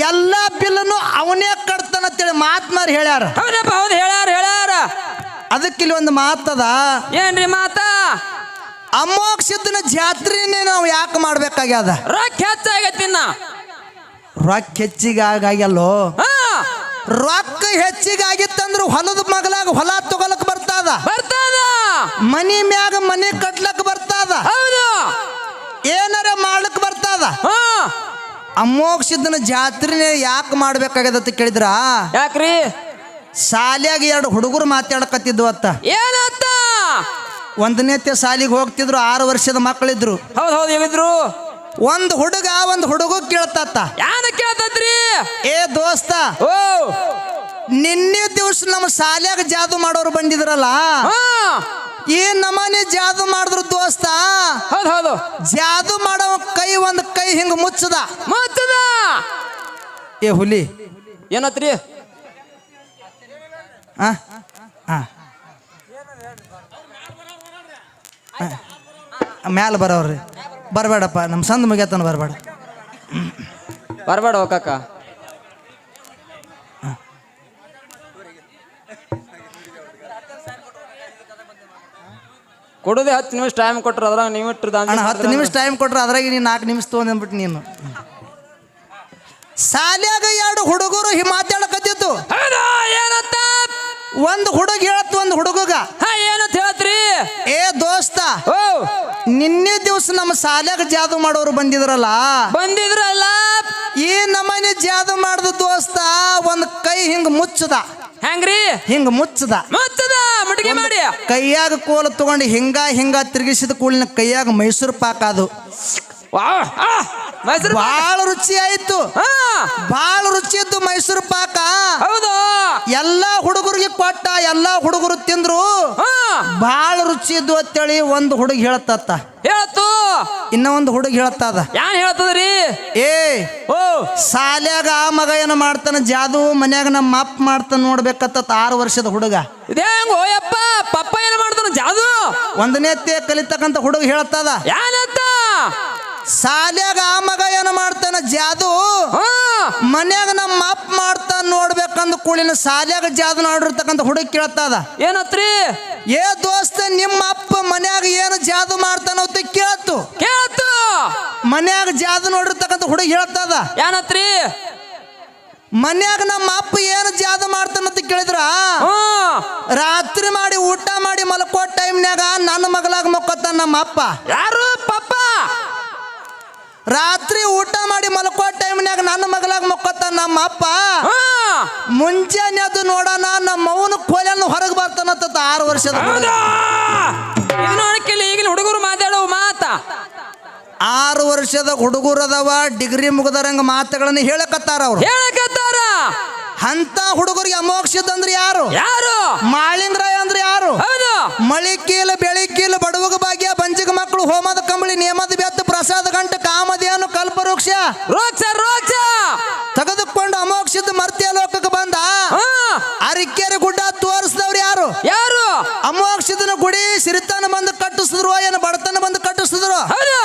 ಎಲ್ಲ ಬಿಲ್ಲನು ಅವನೇ ಕಟ್ತಾನ ಅಂತೇಳಿ ಮಾತ್ಮಾರಿ ಹೇಳ್ಯಾರ. ಹೌದಪ್ಪ ಹೌದು ಹೇಳ್ಯಾರ ಹೇಳ್ಯಾರ. ಅದಕ್ಕೆ ಇಲ್ಲಿ ಒಂದು ಮಾತದ. ಏನ್ರಿ ಮಾತ? ಅಮೋಕ್ಷದನ ಜಾತ್ರೆನೇ ನಾವು ಯಾಕೆ ಮಾಡ್ಬೇಕಾಗ್ಯದ? ರೊಕ್ಕ ಹೆಚ್ಚಾಗೈತಿ ಇನ್ನ. ರೊಕ್ಕ ಹೆಚ್ಚಿಗಾಗಲ್ಲೋ ರೊಕ್ಕ ಹೆಚ್ಚಿಗಾಗಿತ್ತಂದ್ರ ಹೊಲದ ಮಗಲಾಗ ಹೊಲ ತಗೊಳಕ್ ಬರ್ತದ. ಬರ್ತದ. ಮನಿ ಮ್ಯಾಗ ಮನಿ ಕಟ್ಲಕ್ ಬರ್ತದ. ಹೌದು. ಏನಾರ ಮಾಡ್ಲಕ್ ಬರ್ತದ. ಹಾ. ಅಮೋಘ ಸಿದ್ಧನ ಜಾತ್ರೆನೇ ಯಾಕೆ ಮಾಡ್ಬೇಕಾಗ್ಯದ ಅಂತ ಕೇಳಿದ್ರ? ಯಾಕ್ರಿ? ಶಾಲ್ಯಾಗ ಎರಡು ಹುಡುಗರು ಮಾತಾಡಕತ್ತಿದ್ವು ಅತ್ತ. ಏನತ್ತ? ಒಂದನೇತೆ ಸಾಲಿಗೆ ಹೋಗ್ತಿದ್ರು ಆರು ವರ್ಷದ ಮಕ್ಕಳಿದ್ರು. ಹೌದು ಹೌದು ಹೇಳಿದ್ರು. ಒಂದು ಹುಡುಗ ಒಂದು ಹುಡುಗ ಕೇಳ್ತತ್ತ. ಯಾನ ಕೇಳ್ತತ್ರಿ? ಏ ದೋಸ್ತ ಓ. ನಿನ್ನೆ ದಿವ್ಸ ನಮ್ಮ ಶಾಲ್ಯಾಗ ಜಾದು ಮಾಡೋರು ಬಂದಿದ್ರಲ್ಲ? ಹಾ ಈ ನಮನೆ ಜಾದು ಮಾಡಿದ್ರು ದೋಸ್ತ. ಹೌದು ಹೌದು. ಜಾದು ಮಾಡೋ ಕೈ ಒಂದ್ ಕೈ ಹಿಂಗ ಮುಚ್ಚದ. ಮುಚ್ಚದ. ಏ ಹುಲಿ. ಏನತ್ರಿ? ಆ? ಆ. ಆ, ಮ್ಯಾಲ ಬರೋವ್ರಿ ಬರಬೇಡಪ್ಪ ನಮ್ಮ ಸಂದ ಮುಗಿಯತನ ಬರಬೇಡ. ಬರಬೇಡ ಹೋಗಕ್ಕ ಕೊಡುದೇ ಹತ್ತು ನಿಮಿಷ ಟೈಮ್ ಕೊಟ್ಟರು ಅದ್ರಾಗ ನೀವು ಇಟ್ಟರು ಅಣ್ಣ ಹತ್ತು ನಿಮಿಷ ಟೈಮ್ ಕೊಟ್ರೆ ಅದ್ರಾಗ ನೀನು ನಾಲ್ಕು ನಿಮಿಷ ತೊಗೊಂಡ್ಬಿಟ್ಟು ನೀನು. ಶಾಲ್ಯಾಗ ಎರಡು ಹುಡುಗರು ಹಿ ಮಾತಾಡಕತ್ತಿತ್ತು ಏನಂತ ಒಂದು ಹುಡುಗ ಹೇಳತ್ತು ಒಂದು ಹುಡುಗಗ. ಏನಂತ ಹೇಳತ್ರಿ ಏ ದೋಸ್ತ ಓ. ನಿನ್ನೆ ದಿವಸ ನಮ್ಮ ಶಾಲ್ಯಾಗ ಜಾದು ಮಾಡೋರು ಬಂದಿದ್ರಲ್ಲ? ಬಂದಿದ್ರಲ್ಲ? ಈ ನಮ್ಮನೆ ಜಾದು ಮಾಡ್ದ ದೋಸ್ತ ಒಂದು ಕೈ ಹಿಂಗ ಮುಚ್ಚದ. ಹೆಂಗ್ರಿ? ಹಿಂಗ ಮುಚ್ಚದ. ಮುಚ್ಚದ ಮುಟ್ಗೆ ಮಾಡಿ. ಕೈಯಾಗ ಕೋಲು ತಗೊಂಡು ಹಿಂಗ ಹಿಂಗ ತಿರುಗಿಸಿದ ಕೂಳಿನ ಕೈಯಾಗ ಮೈಸೂರು ಪಾಕ ಅದು. ಮೈಸೂರು ಬಹಳ ರುಚಿ ಆಯ್ತು. ಬಾಳ ರುಚಿ ಇತ್ತು ಮೈಸೂರು ಪಾಕ. ಹೌದು? ಎಲ್ಲಾ ಹುಡುಗರಿಗೆ ಕೊಟ್ಟ ಎಲ್ಲಾ ಹುಡುಗರು ತಿಂದ್ರು. ಬಹಳ ರುಚಿ ಇದ್ದು ಅಂತೇಳಿ ಒಂದು ಹುಡುಗ ಹೇಳತ್ತ ಹೇಳ್ತು. ಇನ್ನ ಒಂದು ಹುಡುಗ ಹೇಳ್ತದ. ಯಾನ್ ಹೇಳ್ತದ್ರಿ? ಏ ಓ. ಸಾಲ್ಯಾಗ ಆ ಮಗ ಏನು ಮಾಡ್ತಾನ? ಜಾದು ಮನ್ಯಾಗ ನಮ್ಮ ಅಪ್ಪ ಮಾಡ್ತಾನ ನೋಡ್ಬೇಕತ್ತ ಆರು ವರ್ಷದ ಹುಡುಗ. ಇದೇಂಗ ಹೆಂಗ್ ಓಯಪ್ಪ ಪಪ್ಪ ಏನ್ ಮಾಡ್ತಾನ ಜಾದು? ಒಂದನೇತ್ತೆ ಕಲಿತಕ್ಕಂತ ಹುಡುಗ ಹೇಳ್ತದ. ಏನಂತ ಸಾಲ್ಯಾಗ ಆ ಮಗ ಏನು ಮಾಡ್ತಾನೆ ಜಾದು? ಮನ್ಯಾಗ ನಮ್ಮ ಅಪ್ಪ ಮಾಡ್ತಾನ ನೋಡ್ಬೇಕಂದ ಕೂಳಿನ ಸಾಲ್ಯಾಗ ಜಾದು ನೋಡಿರ್ತಕ್ಕಂಥ ಹುಡುಗ ಕೇಳ್ತದ. ಏನತ್ರಿ? ಏ ದೋಸ್ತ ನಿಮ್ಮ ಅಪ್ಪ ಮನ್ಯಾಗ ಏನು ಜಾದು ಮಾಡ್ತಾನ ಅಂತ ಕೇಳ್ತು. ಕೇಳ್ತು. ಮನ್ಯಾಗ ಜಾದು ನೋಡಿರ್ತಕ್ಕಂಥ ಹುಡುಗ ಹೇಳ್ತದ. ಏನತ್ರಿ? ಮನ್ಯಾಗ ನಮ್ಮ ಅಪ್ಪ ಏನು ಜಾದು ಮಾಡ್ತಾನಂತ ಕೇಳಿದ್ರ? ರಾತ್ರಿ ಮಾಡಿ ಊಟ ಮಾಡಿ ಮಲ್ಕೋ ಟೈಮ್ನ್ಯಾಗ ನನ್ನ ಮಗಲಾಗ ಮಕ್ಕೋತಾನ ನಮ್ಮ ಅಪ್ಪ. ಯಾರು? ರಾತ್ರಿ ಊಟ ಮಾಡಿ ಮಲ್ಕೋ ಟೈಮ್ನಾಗ ನನ್ನ ಮಗಳಾಗ ಮಕ್ಕೋತ ನಮ್ಮ ಅಪ್ಪ ಹಾ. ಮುಂಜಾನೆ ಅದು ನೋಡೋಣ ನಮ್ಮ ಅವನ ಕೋಲನ್ನು ಹೊರಗೆ ಬರ್ತಾನಂತ ಆರು ವರ್ಷದ ಈಗಿನ ಹುಡುಗರು ಮಾತಾಡೋ ಮಾತ. ಆರು ವರ್ಷದ ಹುಡುಗರದವ ಡಿಗ್ರಿ ಮುಗಿದರಂಗ ಮಾತುಗಳನ್ನು ಹೇಳಕತ್ತಾರ ಅವ್ರು. ಹೇಳಕತ್ತಾರ. ಅಂತ ಹುಡುಗರಿಗೆ ಅಮೋಕ್ಷದ ಅಂದ್ರೆ ಯಾರು? ಯಾರು? ಮಾಳಿಂದ್ರಾಯ ಅಂದ್ರೆ ಯಾರು? ಹೌದು. ಮಳಿಕೀಲ ಬೆಳಿಕೀಲ ಬಡವಗ ಭಾಗ್ಯ ಬಂಜಿಗ ಮಕ್ಕಳು ಹೋಮದ ಕಂಬಳಿ ನೇಮದ ಬೆತ್ತ ಪ್ರಸಾದ ಗಂಟ ಕಾಮಧೇನು ಕಲ್ಪವೃಕ್ಷ. ರೋಕ್ಷ ರೋಕ್ಷ ತೆಗೆದುಕೊಂಡು ಅಮೋಕ್ಷದ ಮರ್ತ್ಯ ಲೋಕಕ್ಕೆ ಬಂದ ಹಾ ಅರಿಕೆರೆ ಗುಡ್ಡ ತೋರಿಸಿದವ್ರು ಯಾರು ಯಾರು ಅಮೋಕ್ಷದನ ಗುಡಿ ಸಿರಿತಾನ ಬಂದು ಕಟ್ಟಿಸಿದ್ರು ಏನು ಬಡತನ ಬಂದು ಕಟ್ಟಿಸಿದ್ರು ಹೌದು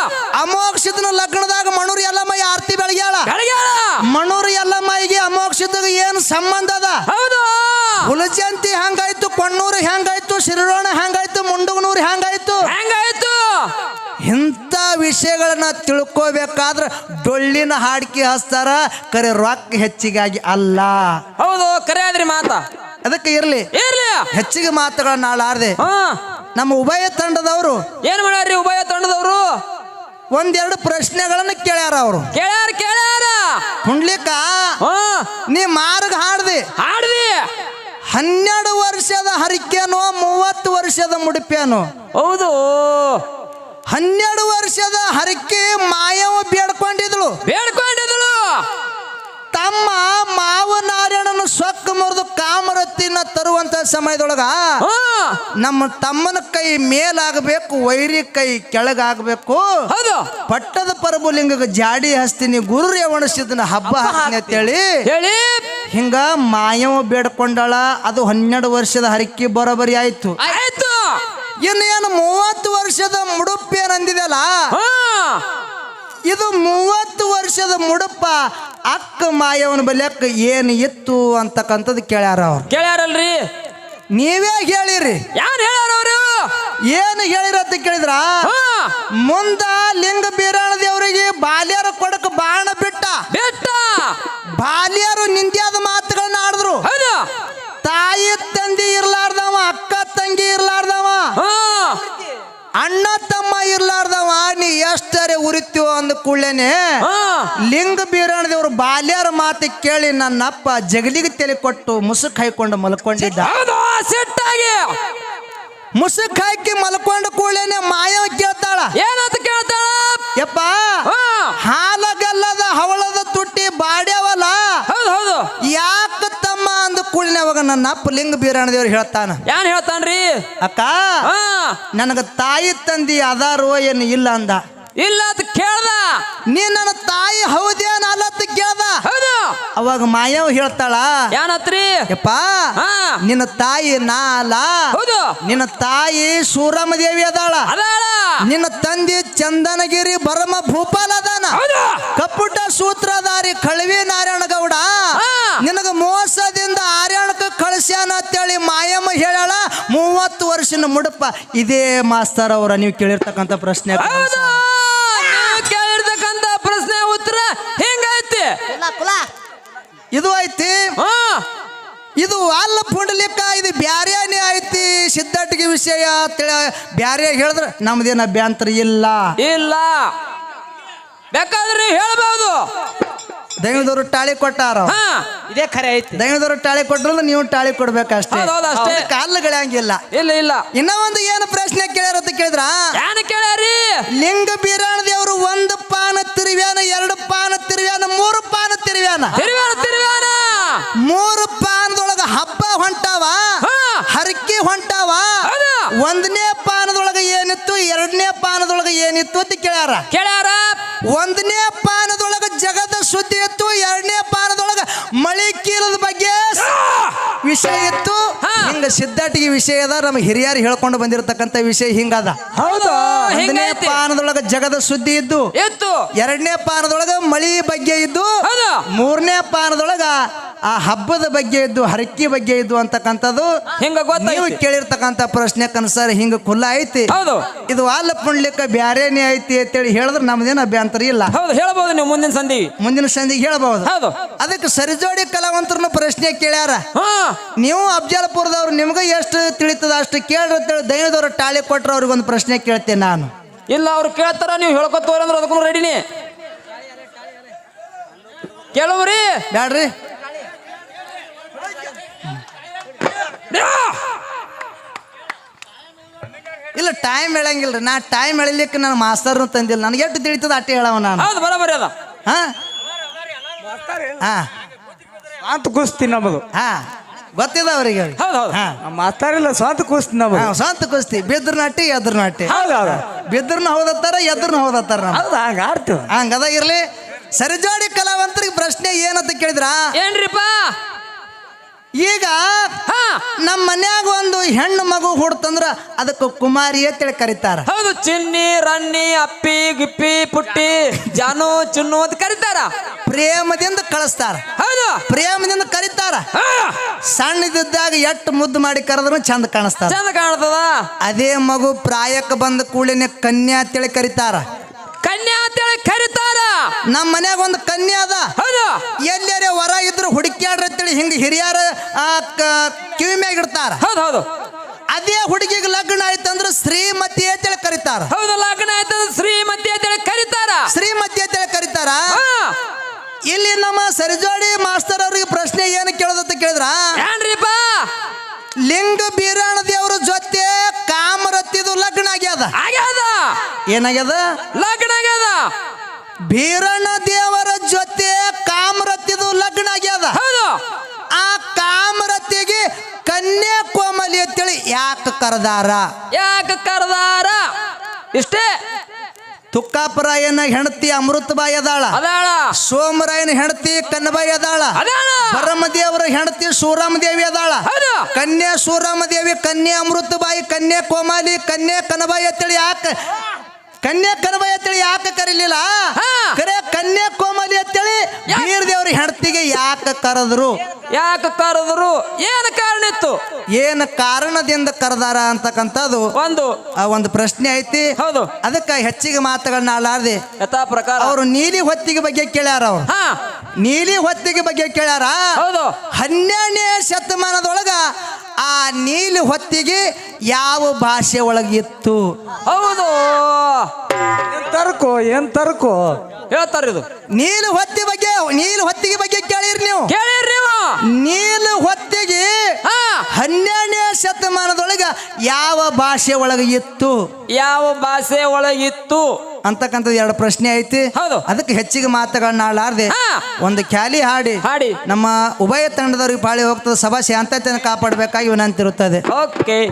ಅಮೋಕ್ಷದನ ಲಗ್ನದಾಗ ಮಣೂರು ಎಲ್ಲಮ್ಮ ಆರ್ತಿ ಬೆಳಗ್ಯಾಳ ಬೆಳಗ್ಯಾಳ ಮಣೂರು ಎಲ್ಲಮ್ಮಗೆ ಅಮೋಕ್ಷದಾಗ ಏನು ಸಂಬಂಧ ಅದ ಹೌದು ಹುಲಜಂತಿ ಹೆಂಗಾಯ್ತು? ಕೊಣ್ಣೂರು ಹೆಂಗಾಯ್ತು? ಶಿರೋಣ ಹೆಂಗಾಯ್ತು? ಮುಂಡಗನೂರು ಹೆಂಗಾಯ್ತು? ಹೆಂಗಾಯ್ತು? ಇಂಥ ವಿಷಯಗಳನ್ನ ತಿಳ್ಕೋಬೇಕಾದ್ರೆ ಡೊಳ್ಳಿನ ಹಾಡಿಕೆ ಹಚ್ತಾರ ಕರೆ ರೊಕ್ಕ ಹೆಚ್ಚಿಗಾಗಿ ಅಲ್ಲ. ಹೌದು ಕರೆ ಆದ್ರಿ ಮಾತ. ಅದಕ್ಕೆ ಇರ್ಲಿ. ಇರ್ಲಿ. ಹೆಚ್ಚಿಗೆ ಮಾತುಗಳನ್ನ ಆಳಾರ್ದೆ ನಮ್ಮ ಉಭಯ ತಂಡದವರು ಏನ್ ಮಾಡ್ಯಾರ್ರಿ ಉಭಯ ತಂಡದವರು? ಒಂದೆರಡು ಪ್ರಶ್ನೆಗಳನ್ನ ಕೇಳ್ಯಾರ ಅವರು. ಕೇಳ್ಯಾರ ಕೇಳ್ಯಾರ. ಹುಣ್ಲಿಕ್ಕ ನೀ ಮಾರ್ಗ ಹಾಡ್ದಿ. ಹಾಡ್ದಿ. ಹನ್ನೆರಡು ವರ್ಷದ ಹರಿಕೆನೋ ಮೂವತ್ತು ವರ್ಷದ ಮುಡಿಪೇನೋ ಹೌದು. ಹನ್ನೆರಡು ವರ್ಷದ ಹರಿಕೆ ಮಾಯವ ಬೇಡ್ಕೊಂಡಿದ್ಳು ಬೇಡ್ಕೊಂಡಿದ್ಳು ತಮ್ಮ ಮಾವನಾರಾಯಣನ ಸೊಕ್ಕ ಮುರಿದು ಕಾಮರತ್ತಿನ ತರುವಂತ ಸಮಯದೊಳಗ ನಮ್ಮ ತಮ್ಮನ ಕೈ ಮೇಲಾಗಬೇಕು ವೈರಿ ಕೈ ಕೆಳಗಾಗಬೇಕು. ಪಟ್ಟದ ಪರಬುಲಿಂಗ ಜಾಡಿ ಹಸ್ತೀನಿ ಗುರು ರೇವಣಿಸಿದನ ಹಬ್ಬ ಹಾಕ್ತೀನಿ. ಅಂತೇಳಿ. ಹೇಳಿ. ಹಿಂಗ ಮಾಯವ ಬೇಡ್ಕೊಂಡಾಳ ಅದು ಹನ್ನೆರಡು ವರ್ಷದ ಹರಿಕಿ ಬರೋಬರಿ ಆಯ್ತು. ಆಯ್ತು. ಇನ್ನು ಏನು ಮೂವತ್ತು ವರ್ಷದ ಮುಡುಪೇನಂದಿದೆಯಲ್ಲ ಇದು ಮೂವತ್ತು ವರ್ಷದ ಮುಡುಪ ಅಕ್ಕ ಮಾಯವನ ಬಲ್ಯಕ್ಕ ಏನು ಇತ್ತು ಅಂತಕ್ಕಂಥದ್ದು ಕೇಳ್ಯಾರ ಅವ್ರು. ಕೇಳ್ಯಾರಲ್ರಿ? ನೀವೇ ಹೇಳಿರಿ. ಯಾರು ಹೇಳ್ಯಾರ ಅವರು? ಏನು ಹೇಳಿರ ಅಂತ ಕೇಳಿದ್ರ? ಮುಂದ ಲಿಂಗ ಬೀರಾಳ ದೇವರಿಗೆ ಬಾಲ್ಯರ ಕೊಡಕ ಬಾಣ ಬಿಟ್ಟ. ಬೆಟ್ಟ. ಬಾಲ್ಯರು ನಿಂದ್ಯಾದ ಮಾತುಗಳನ್ನ ಆಡಿದ್ರು. ಹೌದು. ತಾಯಿ ತಂದಿ ಇರ್ಲಾರ್ದವ ಅಕ್ಕ ತಂಗಿ ಇರ್ಲಾರ್ದವ ಅಣ್ಣ ತಮ್ಮ ಇರ್ಲಾರ್ದವ ನೀ ಎಷ್ಟರೆ ಉರಿತೀವೋ ಅಂದ ಕೂಡಲೇನೆ ಲಿಂಗ ಬೀರಣ ದೇವ್ರ ಬಾಲ್ಯರ ಮಾತು ಕೇಳಿ ನನ್ನಪ್ಪ ಜಗಲಿಗೆ ತಲೆ ಕೊಟ್ಟು ಮುಸುಕ್ ಹಾಯ್ಕೊಂಡು ಮಲ್ಕೊಂಡಿದ್ದ. ಸಿಟ್ಟಾಗಿ. ಮುಸುಕ್ ಹಾಕಿ ಮಲ್ಕೊಂಡು ಕೂಡಲೇನೆ ಮಾಯ ಕೇಳ್ತಾಳ. ಏನಂತ ಕೇಳ್ತಾಳ? ಯಪ್ಪ ಹಾ ಹಾಲಗಲ್ಲದ ಹವಳದ ತುಟ್ಟಿ ಬಾಡ್ಯಾವಲ್ಲ ಹೌದು ಹೌದು ಯಾಕ ತಮ್ಮ ಅಂದ ಕೂಡಲೇ ಅವಾಗ ನನ್ನ ಅಪ್ಪ ಲಿಂಗ ಬೀರಾಣ ದೇವ್ರು ಹೇಳ್ತಾನ. ಏನ್ ಹೇಳ್ತಾನ್ರಿ? ಅಕ್ಕ ಹಾ. ನನಗ ತಾಯಿ ತಂದಿ ಅದಾರೋ ಏನು ಇಲ್ಲ ಅಂದ. ಇಲ್ಲ ಅಂತ ಕೇಳ್ದ. ನೀ ನನ್ನ ತಾಯಿ ಹೌದೇನ ಅಲ್ಲ ಅಂತ ಕೇಳ್ದ. ಹೌದು. ಅವಾಗ ಮಾಯವ್ ಹೇಳ್ತಾಳ ಏನತ್ರಿ ಯಪ್ಪ ಹಾ. ನಿನ್ನ ತಾಯಿ ನಾ ಅಲ್ಲ. ಹೌದು. ನಿನ್ನ ತಾಯಿ ಸೂರಮ್ಮ ದೇವಿ ಅದಾಳ. ಅದಾಳ. ನಿನ್ನ ತಂದೆ ಚಂದನಗಿರಿ ಬರಮ ಭೂಪಾಲ ಅದಾನ. ಹೌದು. ಕಪ್ಪುಟ ಸೂತ್ರಧಾರಿ ಕಳವಿ ನಾರಾಯಣ ಗೌಡ. ನಿನಗ ಆರ್ಯಾಣಕ್ಕೆ ಅಂತೇಳಿ ಮಾಯಮ್ಮ ಹೇಳಾಳ ಮೂವತ್ತು ವರ್ಷನ ಮುಡಪ್ಪ ಇದೇ ಮಾಸ್ತರ್ ಅವರ ನೀವು ಕೇಳಿರ್ತಕ್ಕಂಥ ಪ್ರಶ್ನೆ ಕೇಳಿರ್ತಕ್ಕಂಥ ನೀವು ಕೇಳಿರ್ತಕ್ಕಂತ ಪ್ರಶ್ನೆ ಉತ್ತರ ಹಿಂಗೈತಿ? ಇದು ಐತಿ? ಹಾ. ಇದು ಅಲ್ಲ ಪುಂಡಲಿಕ್ಕ ಇದು ಬ್ಯಾರೇನೇ ಐತಿ? ಸಿದ್ಧಟಿಗೆ ವಿಷಯ ತಿಳ ಬ್ಯಾರೆ ಹೇಳಿದ್ರೆ ನಮ್ದೇನ ಅಭ್ಯಂತರ ಇಲ್ಲ. ಇಲ್ಲ. ಬೇಕಾದ್ರೆ ಹೇಳ್ಬೋದು. ದೈವದವರು ಟಾಳಿ ಕೊಟ್ಟಾರ? ಹಾ ಇದೇ ಖರೆ ಐತಿ. ದೈವದವರು ಟಾಳಿ ಕೊಟ್ಟರು ನೀವು ಟಾಳಿ ಕೊಡ್ಬೇಕಷ್ಟೇ. ಅಷ್ಟೇ ಹೌದ್ ಅಷ್ಟೇ. ಕಾಲ್ಗಳಂಗಿಲ್ಲ ಇಲ್ಲ ಇಲ್ಲ. ಇನ್ನ ಒಂದು ಏನು ಪ್ರಶ್ನೆ ಕೇಳ್ಯಾರ ಅಂತ ಕೇಳಿದ್ರ? ಏನ್ ಕೇಳ್ಯಾರಿ? ಲಿಂಗ ಬೀರಾಣ ದೇವರು ಒಂದು ಪಾನ ತಿರುವ್ಯಾನ ಎರಡು ಪಾನ ತಿರುವ್ಯಾನ ಮೂರು ಪಾನ ತಿರುವ್ಯಾನ? ತಿರುವೇನ ತಿರುವಾನ ಮೂರು ಪಾನದೊಳಗ ಹಬ್ಬ ಹೊಂಟಾವ? ಹಾ. ಹರಕೆ ಹೊಂಟಾವ? ಹೌದು. ಒಂದನೇ ಪಾನದೊಳಗ ಏನಿತ್ತು ಎರಡನೇ ಪಾನದೊಳಗ ಏನಿತ್ತು ಅಂತ ಕೇಳ್ಯಾರ? ಕೇಳ್ಯಾರ. ಒಂದನೇ ಪಾನದೊಳಗ ಜಗದ ಸುದ್ದಿ ಇತ್ತು ಎರಡನೇ ಪಾನದೊಳಗ ಮಳಿ ಕೀಲದ ಬಗ್ಗೆ ವಿಷಯ ಇತ್ತು. ಹಿಂಗ ಸಿದ್ಧಾಟಿಗೆ ವಿಷಯ ಅದ ನಮ್ಮ ಹಿರಿಯರು ಹೇಳ್ಕೊಂಡು ಬಂದಿರತಕ್ಕಂಥ ವಿಷಯ ಹಿಂಗದ. ಹೌದು. ಒಂದನೇ ಪಾನದೊಳಗ ಜಗದ ಸುದ್ದಿ ಇದ್ದು. ಎರಡನೇ ಪಾನದೊಳಗ ಮಳಿ ಬಗ್ಗೆ ಇದ್ದು. ಮೂರನೇ ಪಾನದೊಳಗ ಆ ಹಬ್ಬದ ಬಗ್ಗೆ ಇದ್ದು ಹರಕೆ ಬಗ್ಗೆ ಇದ್ದು ಅಂತಕ್ಕಂಥದ್ದು ಹಿಂಗ ನೀವು ಗೊತ್ತಾಯ್ತು ಕೇಳಿರ್ತಕ್ಕಂಥ ಪ್ರಶ್ನೆ ಕನ್ಸರ್ ಹಿಂಗ ಖುಲ್ಲ ಐತಿ. ಹೌದು. ಇದು ಅಲ್ಲ ಪುಣ್ಲಿಕ್ಕ ಬ್ಯಾರೇನೆ ಐತಿ ಅಂತೇಳಿ ಹೇಳಿದ್ರೆ ನಮ್ದೇನ ಅಭ್ಯಂತರ ಇಲ್ಲ. ಹೌದು ಹೇಳ್ಬೋದು ನೀವು ಮುಂದಿನ ಸಂಧಿ. ಮುಂದಿನ ಸಂಧಿಗೆ ಹೇಳಬಹುದು ಹೌದು. ಅದಕ್ಕೆ ಸರಿಜೋಡಿ ಕಲಾವಂತರನ್ನು ಪ್ರಶ್ನೆ ಕೇಳ್ಯಾರ. ನೀವು ಅಫ್ಜಲ್ಪುರದವ್ರು ನಿಮ್ಗೆ ಎಷ್ಟು ತಿಳಿತದ ಅಷ್ಟು ಕೇಳ್ರಿ ಅಂತೇಳಿ ದೈವದವ್ರು ಟಾಳಿ ಕೊಟ್ರೆ ಅವ್ರಿಗೊಂದು ಪ್ರಶ್ನೆ ಕೇಳ್ತೇನೆ ನಾನು. ಇಲ್ಲ ಅವ್ರು ಕೇಳ್ತಾರ ನೀವು ಹೇಳ್ಕೊತವ್ರಿ ಅಂದ್ರೆ ಅದಕ್ಕೂ ರೆಡಿನಿ ಕೇಳುವ್ರಿ. ಬ್ಯಾಡ್ರಿ. ಇಲ್ಲ ಟೈಮ್ ಹೇಳಂಗಿಲ್ರಿ. ನಾ ಟೈಮ್ ಹೇಳಲಿಕ್ಕೆ ನಾನು ಮಾಸ್ತರ್ನು ತಂದಿಲ್ಲ. ನನಗೆ ಎಷ್ಟು ತಿಳಿತದ ಅಟ್ಟೆ ಹೇಳವ ನಾನು. ಹೌದು ಬರೋಬರಿ ಅದ. ಹಾ? ಹಾ. ಸ್ವಂತ ಕುಸ್ತಿ ನಮ್ಮದು ಹಾ. ಗೊತ್ತಿದ ಅವರಿಗೆ ಹೌದು ಹೌದು. ಹಾ. ನಮ್ಮ ಮಾತಾರಿಲ್ಲ ಸ್ವಂತ ಕುಸ್ತಿ ನಮ್ಮದು ಸ್ವಂತ ಕುಸ್ತಿ. ಬಿದ್ರ ನಾಟಿ ಎದ್ರ ನಾಟಿ ಹೌದು ಹೌದು. ಬಿದ್ರನ ಹೌದತ್ತಾರ ಎದ್ರನ ಹೌದತ್ತಾರ ನಮ್ಮ ಹೌದು ಹಂಗ ಆಡ್ತೀವಿ. ಹಂಗದ ಇರ್ಲಿ. ಸರಿಜೋಡಿ ಕಲಾವಂತರಿಗೆ ಪ್ರಶ್ನೆ ಏನಂತ ಕೇಳಿದ್ರ? ಏನ್ರಿಪ್ಪ ಈಗ ಹಾ. ನಮ್ಮ ಮನ್ಯಾಗ ಒಂದು ಹೆಣ್ಣು ಮಗು ಹುಡ್ತಂದ್ರ ಅದಕ್ಕೆ ಕುಮಾರಿ ಅಂತೇಳಿ ಕರೀತಾರ. ಹೌದು ಚಿನ್ನಿ ರಣ್ಣಿ ಅಪ್ಪಿ ಗಿಪ್ಪಿ ಪುಟ್ಟಿ ಜಾನು ಚುನ್ನು ಅಂತ ಕರೀತಾರ. ಪ್ರೇಮದಿಂದ ಕಳಿಸ್ತಾರ. ಹೌದು. ಪ್ರೇಮದಿಂದ ಕರೀತಾರ. ಸಣ್ಣದಿದ್ದಾಗ ಎಟ್ಟು ಮುದ್ದು ಮಾಡಿ ಕರೆದ್ರು ಚಂದ ಕಾಣಿಸ್ತಾರ. ಚಂದ ಕಾಣ್ತದ? ಅದೇ ಮಗು ಪ್ರಾಯಕ್ಕೆ ಬಂದ ಕೂಡಲೇ ಕನ್ಯಾ ಅಂತೇಳಿ ಕರೀತಾರ. ಕನ್ಯಾ ಅಂತೇಳಿ ಕರೀತಾರ. ನಮ್ಮ ಮನ್ಯಾಗ ಒಂದು ಕನ್ಯಾ ಅದ. ಹೌದು. ಎಲ್ಲರೇ ಹೊರ ಇದ್ರು ಹುಡುಕ್ಯಾಡ್ರಿ ಅಂತೇಳಿ ಹಿಂಗೆ ಹಿರಿಯರ ಕಿವಿ ಮ್ಯಾಗ ಇಡ್ತಾರ. ಹೌದು ಹೌದು. ಅದೇ ಹುಡುಗಿಗೆ ಲಗ್ನ ಆಯ್ತಂದ್ರೆ ಶ್ರೀಮತಿ ಅಂತೇಳಿ ಕರೀತಾರ. ಹೌದು ಲಗ್ನ ಆಯ್ತಂದ್ರೆ ಶ್ರೀಮತಿ ಅಂತೇಳಿ ಕರೀತಾರ. ಶ್ರೀಮತಿ ಅಂತೇಳಿ ಕರೀತಾರ. ಇಲ್ಲಿ ನಮ್ಮ ಸರಿಜೋಡಿ ಮಾಸ್ತರ್ ಅವ್ರಿಗೆ ಪ್ರಶ್ನೆ ಏನು ಕೇಳೋದಂತ ಕೇಳಿದ್ರ? ಏನ್ರಿಪ್ಪ ಲಿಂಗ ಬೀರಾಣ ದೇವ್ರ ಜೊತೆ ಕಾಮರತ್ತಿದು ಲಗ್ನ ಆಗ್ಯದ. ಆಗ್ಯದ. ಏನಾಗ್ಯದ? ಲಗ್ನ ಆಗ್ಯದ. ಬೀರಣ್ಣ ದೇವರ ಜೊತೆ ಕಾಮರತ್ತಿದು ಲಗ್ನ ಆಗ್ಯದ ಹೌದು ಆ ಕಾಮರತಿಗೆ ಕನ್ಯಾಕೋಮಲಿ ಅಂತೇಳಿ ಯಾಕೆ ಕರೆದಾರ? ಯಾಕೆ ಕರ್ದಾರ? ಇಷ್ಟೇ. ತುಕ್ಕಾಪರಾಯನ ಹೆಂಡತಿ ಅಮೃತಬಾಯಿ ಅದಾಳ? ಅದಾಳ. ಸೋಮರಾಯನ ಹೆಂಡತಿ ಕನ್ನಬಾಯಿ ಅದಾಳ? ಪರಮದೇವರ ಹೆಂಡತಿ ಸೂರಾಮದೇವಿ ಅದಾಳ? ಕನ್ಯಾ ಕನ್ಯಾ ಸೂರಾಮದೇವಿ ಕನ್ಯಾ ಅಮೃತಬಾಯಿ ಕನ್ಯಾ ಕೋಮಾಲಿ ಕನ್ಯಾ ಕನ್ನಬಾಯಿ ಅಂತೇಳಿ ಯಾಕೆ ಕನ್ಯಾ ಕನಬ ಅಂತೇಳಿ ಯಾಕೆ ಕರೀಲಿಲ್ಲ? ಹಾ. ಕರೆ ಕನ್ಯಾ ಕೋಮಲಿ ಅಂತೇಳಿ ದೇವ್ರ ಹೆಂಡತಿಗೆ ಯಾಕೆ ಕರೆದ್ರು? ಯಾಕೆ ಕರೆದ್ರು? ಏನು ಕಾರಣ ಇತ್ತು? ಏನು ಕಾರಣದಿಂದ ಕರೆದಾರ ಅಂತಕ್ಕಂಥದ್ದು? ಒಂದು. ಆ ಒಂದು ಪ್ರಶ್ನೆ ಐತಿ. ಹೌದು. ಅದಕ್ಕೆ ಹೆಚ್ಚಿಗೆ ಮಾತುಗಳನ್ನ ಆಳಾರ್ದೆ ಯಥಾ ಪ್ರಕಾರ. ಅವರು ನೀಲಿ ಹೊತ್ತಿಗೆ ಬಗ್ಗೆ ಕೇಳ್ಯಾರ ಅವ್ರು. ಹಾ. ನೀಲಿ ಹೊತ್ತಿಗೆ ಬಗ್ಗೆ ಕೇಳ್ಯಾರ? ಹೌದು. ಹನ್ನೆರಡನೇ ಶತಮಾನದೊಳಗ ಆ ನೀಲಿ ಹೊತ್ತಿಗೆ ಯಾವ ಭಾಷೆ ಒಳಗಿತ್ತು? ಹೌದು. ಏನ್ ತರ್ಕೋ ಏನ್ ತರ್ಕೋ? ಹೇಳ್ತಾರ ಇದು. ನೀಲು ಹೊತ್ತಿ ಬಗ್ಗೆ ನೀಲು ಹೊತ್ತಿಗೆ ಬಗ್ಗೆ ಕೇಳಿರಿ ನೀವು. ಕೇಳಿರಿ ನೀವು. ನೀಲು ಹೊತ್ತಿಗೆ ಹಾ. ಹನ್ನೆರಡನೇ ಶತಮಾನದೊಳಗ ಯಾವ ಭಾಷೆ ಒಳಗೆ ಇತ್ತು? ಯಾವ ಭಾಷೆ ಒಳಗಿತ್ತು ಅಂತಕ್ಕಂಥದ್ದು ಎರಡು ಪ್ರಶ್ನೆ ಐತಿ. ಹೌದು. ಅದಕ್ಕೆ ಹೆಚ್ಚಿಗೆ ಮಾತುಗಳನ್ನ ಆಡಲಾರ್ದೆ. ಹಾ. ಒಂದು ಖ್ಯಾಲಿ ಹಾಡಿ. ಹಾಡಿ. ನಮ್ಮ ಉಭಯ ತಂಡದವ್ರಿಗೆ ಪಾಳಿ ಹೋಗ್ತದೆ. ಸಭಾ ಶಾಂತತೆಯನ್ನು ಕಾಪಾಡಬೇಕಾಗಿ ವಿನಂತಿರುತ್ತದೆ. ಓಕೆ